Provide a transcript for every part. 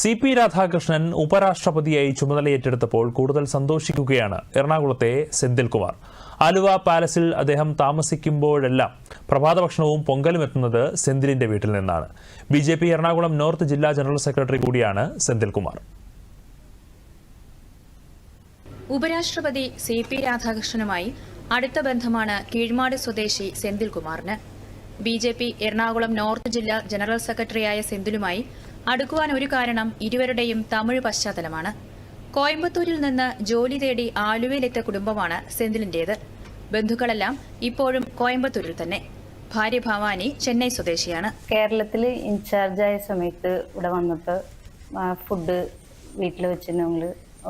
C P Radhakrishnan ഉപരാഷ്ട്രപതിയായി ചുമതലയേറ്റെടുത്തപ്പോൾ കൂടുതൽ സന്തോഷിക്കുകയാണ് എറണാകുളത്തെ സെന്തിൽകുമാർ. ആലുവ പാലസിൽ അദ്ദേഹം താമസിക്കുമ്പോഴെല്ലാം പ്രഭാത ഭക്ഷണവും പൊങ്കലും എത്തുന്നത് സെന്തിലിന്റെ വീട്ടിൽ നിന്നാണ്. B J P Ernakulam north ജില്ലാ ജനറൽ സെക്രട്ടറി കൂടിയാണ് സെന്തിൽകുമാർ. ഉപരാഷ്ട്രപതി സി പി രാധാകൃഷ്ണനുമായി അടുത്ത ബന്ധമാണ് കീഴ്മാട് സ്വദേശി സെന്തിൽകുമാറിന്. B J P Ernakulam north ജില്ലാ ജനറൽ സെക്രട്ടറിയായ സെന്തിലുമായി അടുക്കുവാൻ ഒരു കാരണം ഇരുവരുടെയും തമിഴ് പശ്ചാത്തലമാണ്. കോയമ്പത്തൂരിൽ നിന്ന് ജോലി തേടി ആലുവയിലെത്തിയ കുടുംബമാണ് സെന്തിലിന്റേത്. ബന്ധുക്കളെല്ലാം ഇപ്പോഴും കോയമ്പത്തൂരിൽ തന്നെ. ഭാര്യ ഭവാനി ചെന്നൈ സ്വദേശിയാണ്. കേരളത്തിൽ ഇൻചാർജായ സമയത്ത് ഇവിടെ വന്നപ്പോൾ ഫുഡ് വീട്ടിൽ വെച്ച് ഞങ്ങൾ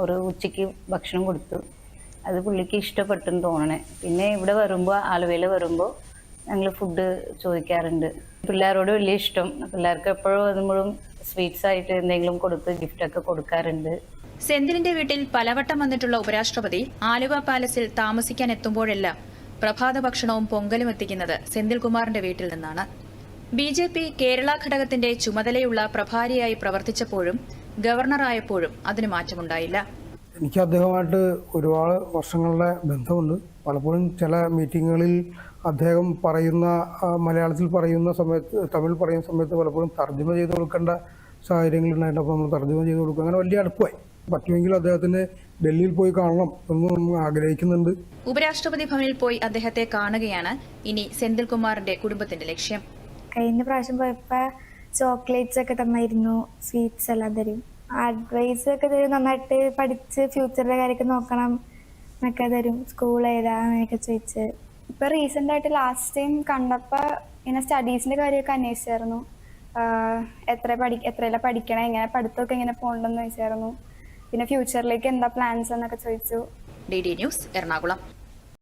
ഒരു ഉച്ചയ്ക്ക് ഭക്ഷണം കൊടുത്തു. അത് പുള്ളിക്ക് ഇഷ്ടപ്പെട്ടെന്ന് തോന്നണേ. പിന്നെ ഇവിടെ വരുമ്പോൾ ആലുവയിൽ വരുമ്പോൾ ഞങ്ങൾ ഫുഡ് ചോദിക്കാറുണ്ട്. പിള്ളേരോട് വലിയ ഇഷ്ടം. പിള്ളേർക്ക് എപ്പോഴും വരുമ്പോഴും സ്വീറ്റ്സ് ആയിട്ട് എന്തെങ്കിലും കൊടുത്ത് ഗിഫ്റ്റ് ഒക്കെ കൊടുക്കാറുണ്ട്. സെന്തിലിന്റെ വീട്ടിൽ പലവട്ടം വന്നിട്ടുള്ള ഉപരാഷ്ട്രപതി ആലുവ പാലസിൽ താമസിക്കാൻ എത്തുമ്പോഴെല്ലാം പ്രഭാത ഭക്ഷണവും പൊങ്കലും എത്തിക്കുന്നത് സെന്തിൽകുമാറിന്റെ വീട്ടിൽ നിന്നാണ്. ബി ജെ പി കേരള ഘടകത്തിന്റെ ചുമതലയുള്ള പ്രഭാരിയായി പ്രവർത്തിച്ചപ്പോഴും ഗവർണറായപ്പോഴും അതിന് മാറ്റമുണ്ടായില്ല. എനിക്ക് അദ്ദേഹമായിട്ട് ഒരുപാട് വർഷങ്ങളുടെ ബന്ധമുണ്ട്. പലപ്പോഴും ചില മീറ്റിങ്ങുകളിൽ അദ്ദേഹം പറയുന്ന മലയാളത്തിൽ പറയുന്ന സമയത്ത് തമിഴ് പറയുന്ന സമയത്ത് പലപ്പോഴും തർജമ ചെയ്ത് കൊടുക്കേണ്ട സാഹചര്യങ്ങളുണ്ടായിട്ട് അപ്പോൾ നമ്മൾ തർജമ ചെയ്ത് കൊടുക്കും. അങ്ങനെ വലിയ അടുപ്പമായി പറ്റുമെങ്കിൽ അദ്ദേഹത്തിന് ഡൽഹിയിൽ പോയി കാണണം എന്ന് നമ്മൾ ആഗ്രഹിക്കുന്നുണ്ട്. ഉപരാഷ്ട്രപതി ഭവനിൽ പോയി അദ്ദേഹത്തെ കാണുകയാണ് ഇനി സെന്തിൽകുമാറിന്റെ കുടുംബത്തിന്റെ ലക്ഷ്യം. കഴിഞ്ഞ പ്രാവശ്യം പോയപ്പോ ചോക്ലേറ്റ്സ് ഒക്കെ തന്നായിരുന്നു. സ്വീറ്റ്സ് എല്ലാം തരും. അഡ്വൈസ് ഒക്കെ തരും നന്നായിട്ട് പഠിച്ച് ഫ്യൂച്ചറിലെ കാര്യമൊക്കെ നോക്കണം എന്നൊക്കെ തരും. സ്കൂൾ ഏതാ എന്നൊക്കെ ചോദിച്ച്. ഇപ്പൊ റീസെന്റ് ആയിട്ട് ലാസ്റ്റ് ടൈം കണ്ടപ്പോ ഇങ്ങനെ സ്റ്റഡീസിന്റെ കാര്യമൊക്കെ അന്വേഷിച്ചായിരുന്നു. എത്ര പഠി എത്രയെല്ലാം പഠിക്കണം എങ്ങനെ പഠിത്തമൊക്കെ എങ്ങനെ പോകണ്ടെന്ന് ചോദിച്ചായിരുന്നു. പിന്നെ ഫ്യൂച്ചറിലേക്ക് എന്താ പ്ലാൻസ് എന്നൊക്കെ ചോദിച്ചു. D D news Ernakulam.